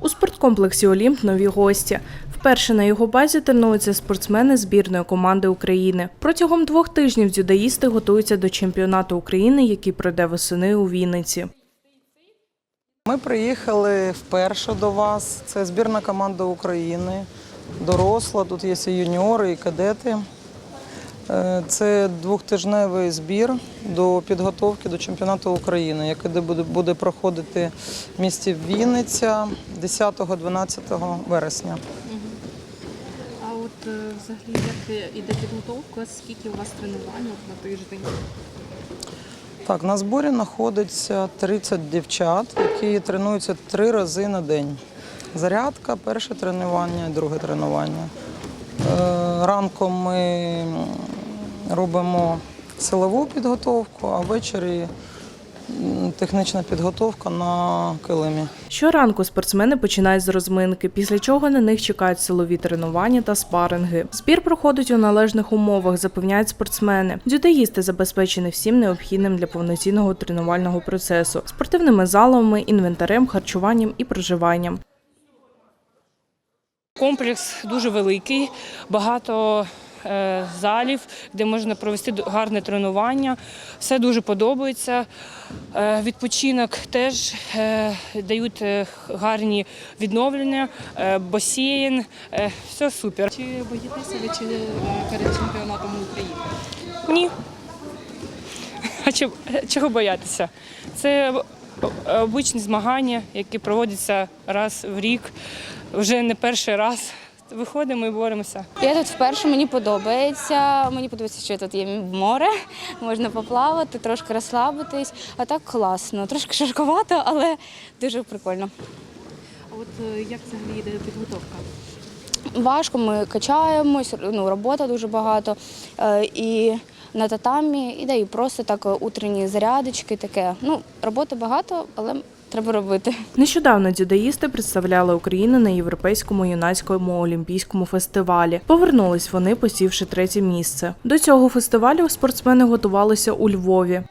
У спорткомплексі Олімп нові гості. Вперше на його базі тренуються спортсмени збірної команди України. Протягом двох тижнів дзюдоїсти готуються до чемпіонату України, який пройде восени у Вінниці. Ми приїхали вперше до вас. Це збірна команда України, доросла. Тут є і юніори, і кадети. Е, Це двохтижневий збір до підготовки до чемпіонату України, який буде, проходити в місті Вінниця 10-12 вересня. А от е, взагалі як іде підготовка? Скільки у вас тренувань на тиждень? Так, на зборі знаходиться 30 дівчат, які тренуються три рази на день. Зарядка, перше тренування, друге тренування. Е, Ранком ми робимо силову підготовку, а ввечері технічна підготовка на килимі. Щоранку спортсмени починають з розминки, після чого на них чекають силові тренування та спаринги. Збір проходить у належних умовах, запевняють спортсмени. Дзюдоїсти забезпечені всім необхідним для повноцінного тренувального процесу: спортивними залами, інвентарем, харчуванням і проживанням. Комплекс дуже великий, багато залів, де можна провести гарне тренування. Все дуже подобається. Е, відпочинок теж е, дають е, гарні відновлення, е, басейн, е, все супер. Чи боїтеся ви чи е, перед чемпіонатом України? Ні. А чого боятися? Це обичні змагання, які проводяться раз в рік, вже не перший раз. Виходимо і боремося. Я тут вперше, мені подобається. Мені подобається, що тут є море, можна поплавати, трошки розслабитись. А так класно. Трошки жарковато, але дуже прикольно. А от е, як взагалі йде підготовка? Важко, ми качаємось, ну, робота дуже багато. Е, І на татамі, і да, і просто так утренні зарядочки, таке. Ну, роботи багато, але треба робити. Нещодавно дзюдоїсти представляли Україну на європейському юнацькому олімпійському фестивалі. Повернулись вони, посівши третє місце. До цього фестивалю спортсмени готувалися у Львові.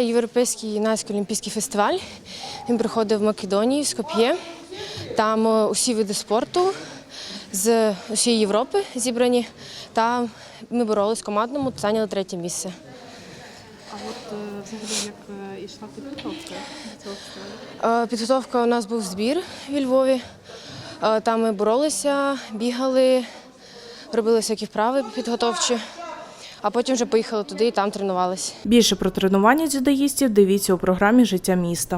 Європейський юнацький олімпійський фестиваль. Він проходив в Македонії, в Скоп'є. Там е, усі види спорту з усієї Європи зібрані. Та ми боролись командному, зайняли третє місце. А от е, взагалі як йшла ішла підготовка до цього? Е, Підготовка у нас був збір у Львові. Е, Там ми боролися, бігали, робили всякі вправи підготовчі, а потім вже поїхали туди і там тренувалися. Більше про тренування дзюдоїстів дивіться у програмі Життя міста.